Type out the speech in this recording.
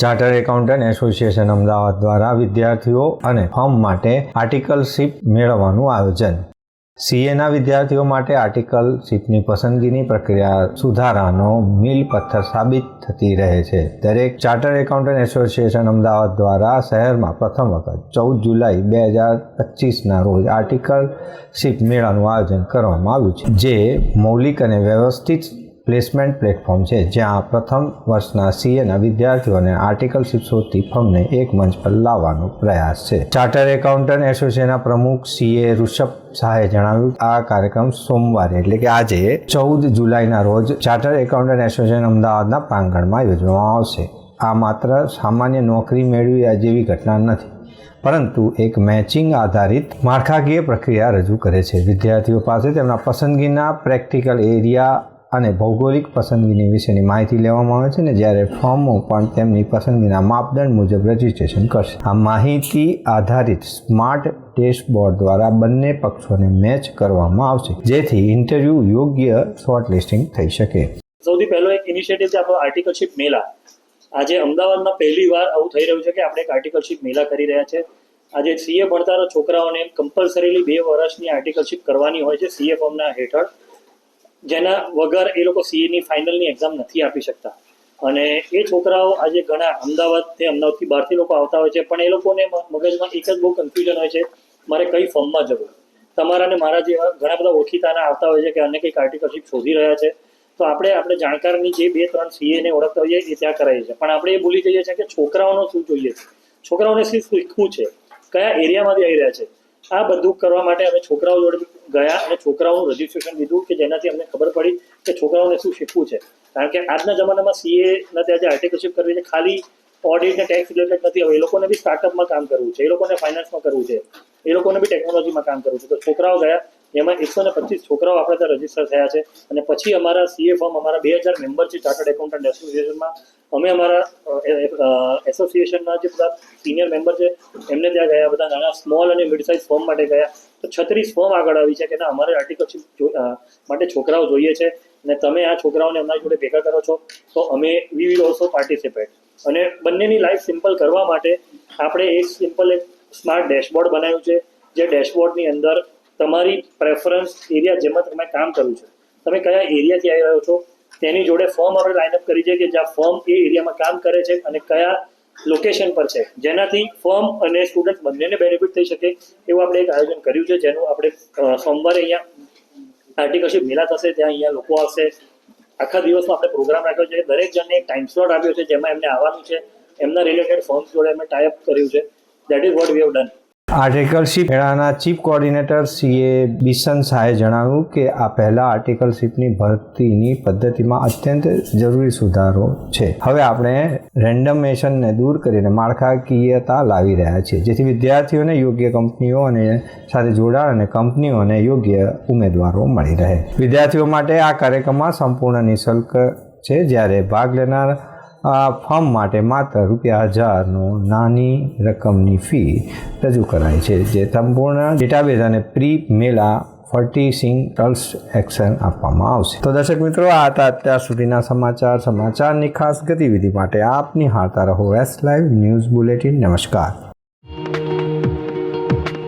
Charter accountant association Ahmedabad દ્વારા વિદ્યાર્થીઓ અને ફર્મ માટે આર્ટિકલશીપ મેળવવાનું આયોજન. સીએના વિદ્યાર્થીઓ માટે આર્ટિકલશીપની પસંદગીની પ્રક્રિયા સુધારાનો મિલ પથ્થર સાબિત થતી રહે છે. દરેક ચાર્ટર એકાઉન્ટન્ટ એસોસિએશન અમદાવાદ દ્વારા શહેરમાં પ્રથમ વખત ચૌદ જુલાઈ બે હજાર પચીસના રોજ આર્ટિકલશીપ મેળાનું આયોજન કરવામાં આવ્યું છે, જે મૌલિક અને વ્યવસ્થિત પ્લેસમેન્ટ પ્લેટફોર્મ છે, જ્યાં પ્રથમ વર્ષના સીએના વિદ્યાર્થીઓને આર્ટિકલશીપ શોધતી ફર્મને એક મંચ પર લાવવાનો પ્રયાસ છે. ચાર્ટર એકાઉન્ટન્ટ એસોસિએશનના પ્રમુખ સીએ ઋષભ શાહે જણાવ્યું, આ કાર્યક્રમ સોમવારે એટલે કે આજે, ચૌદ જુલાઈના રોજ ચાર્ટર એકાઉન્ટન્ટ એસોસિએશન અમદાવાદના પ્રાંગણમાં યોજવામાં આવશે. આ માત્ર સામાન્ય નોકરી મેળવી જેવી ઘટના નથી, પરંતુ એક મેચિંગ આધારિત માળખાકીય પ્રક્રિયા રજૂ કરે છે. વિદ્યાર્થીઓ પાસે તેમના પસંદગીના પ્રેક્ટિકલ એરિયા અને ભૌગોલિક પસંદગીની વિશેની માહિતી લેવામાં આવે છે ને જ્યારે ફોર્મો પણ તેમની પસંદગીના માપદંડ મુજબ રજીસ્ટ્રેશન કરશે. આ માહિતી આધારિત સ્માર્ટ ડેશબોર્ડ દ્વારા બંને પક્ષોને મેચ કરવામાં આવશે, જેથી ઇન્ટરવ્યૂ યોગ્ય શોર્ટલિસ્ટિંગ થઈ શકે. સૌથી પહેલો એક ઇનિશિયેટિવ છે, આપણો આર્ટિકલશીપ મેલા આજે અમદાવાદમાં પહેલી વાર આવું થઈ રહ્યું છે કે આપણે એક આર્ટિકલશીપ મેલા કરી રહ્યા છે. આજે સીએ ભણતાના છોકરાઓને કમ્પલસરીલી બે વર્ષની આર્ટિકલશીપ કરવાની હોય છે, સીએ ફોર્મના હેઠળ. જેના વગર એ લોકો સીએની ફાઇનલની એક્ઝામ નથી આપી શકતા. અને એ છોકરાઓ આજે ઘણા અમદાવાદથી અમદાવાદથી બહારથી લોકો આવતા હોય છે, પણ એ લોકોને મગજમાં એક જ બહુ કન્ફ્યુઝન હોય છે, મારે કઈ ફોર્મમાં જવું? તમારા ને મારા જેવા ઘણા બધા ઓળખીતાના આવતા હોય છે કે અન્ય કંઈક આર્ટિકલશીપ શોધી રહ્યા છે. તો આપણે આપણે જાણકારની જે બે, ત્રણ સીએને ઓળખતા હોઈએ એ ત્યાં કરાવીએ છીએ. પણ આપણે એ ભૂલી જઈએ છીએ કે છોકરાઓનો શું જોઈએ છે? છોકરાઓને શું શીખવું છે? કયા એરિયામાંથી આવી રહ્યા છે? આ બધું કરવા માટે અમે છોકરાઓ જોડે ગયા અને છોકરાઓનું રજીસ્ટ્રેશન લીધું કે જેનાથી અમને ખબર પડી કે છોકરાઓને શું શીખવું છે. કારણ કે આજના જમાનામાં સીએ નથી ત્યાં જે આર્ટિકલશીપ કરવી છે, ખાલી ઓડિટ ને ટેક્સ રિલેટેડ નથી હવે એ લોકોને બી સ્ટાર્ટઅપમાં કામ કરવું છે, એ લોકોને ફાઇનાન્સમાં કરવું છે, એ લોકોને બી ટેકનોલોજીમાં કામ કરવું છે. તો છોકરાઓ ગયા જેમાં એકસો ને પચીસ છોકરાઓ આપણે ત્યાં રજિસ્ટર થયા છે. અને પછી અમારા સીએ ફોર્મ અમારા બે હજાર મેમ્બર છે ચાર્ટર્ડ એકાઉન્ટન્ટ એસોસિએશનમાં અમે અમારા એસોસિએશનના જે બધા સિનિયર મેમ્બર છે, એમને ત્યાં ગયા, બધા નાના સ્મોલ અને મિડ સાઇઝ ફોર્મ માટે ગયા. તો છત્રીસ ફોર્મ આગળ આવી છે કે ના, અમારે આર્ટિકલશીપ માટે છોકરાઓ જોઈએ છે. અને તમે આ છોકરાઓને અમારી જોડે ભેગા કરો છો, તો અમે વી વિલ ઓલ્સો પાર્ટિસિપેટ અને બંનેની લાઈફ સિમ્પલ કરવા માટે આપણે એક સિમ્પલ એક સ્માર્ટ ડેશબોર્ડ બનાવ્યું છે, જે ડેશબોર્ડની અંદર તમારી પ્રેફરન્સ એરિયા જેમાં તમે કામ કર્યું છે. તમે કયા એરિયાથી આવી રહ્યો છો? તેની જોડે ફોર્મ આપણે લાઇનઅપ કરી છે કે જ્યાં ફોર્મ એ એરિયામાં કામ કરે છે અને કયા લોકેશન પર છે. જેનાથી ફોર્મ અને સ્ટુડન્ટ બંનેને બેનિફિટ થઈ શકે એવું આપણે એક આયોજન કર્યું છે, જેનું આપણે સોમવારે અહીંયા આર્ટિકલશીપ મેળા થશે ત્યાં અહીંયા લોકો આવશે. આખા દિવસનો આપણે પ્રોગ્રામ રાખ્યો છે. દરેક જણને એક ટાઈમ સ્લોટ આપ્યો છે, જેમાં એમને આવવાનું છે. એમના રિલેટેડ ફોર્મ જોડે અમે ટાઈપ કર્યું છે. That is what we have done articleship મેળાના ચીફ કોઓર્ડિનેટર સીએ બિશન શાહે જણાવ્યું કે આ પહેલા આર્ટિકલશીપની ભરતીની પદ્ધતિમાં અત્યંત જરૂરી સુધારો છે. હવે આપણે રેન્ડમેશનને દૂર કરીને માળખાકીયતા લાવી રહ્યા છીએ, જેથી વિદ્યાર્થીઓને યોગ્ય કંપનીઓ અને સાથે જોડાણ અને કંપનીઓને યોગ્ય ઉમેદવારો મળી રહે. વિદ્યાર્થીઓ માટે આ કાર્યક્રમમાં સંપૂર્ણ નિઃશુલ્ક છે. જ્યારે ભાગ લેનાર આ ફોર્મ માટે માત્ર રૂપિયા હજારનો નાની રકમની ફી રજૂ કરાય છે, જે સંપૂર્ણ ડેટાબેઝ અને પ્રી મેલા ફર્ટિસિંગ ટલ્સ એક્શન આપવામાં આવશે. તો દર્શક મિત્રો, આ હતા અત્યાર સુધીના સમાચાર. સમાચારની ખાસ ગતિવિધિ માટે આપની હારતા રહો એસ લાઈવ ન્યૂઝ બુલેટિન નમસ્કાર.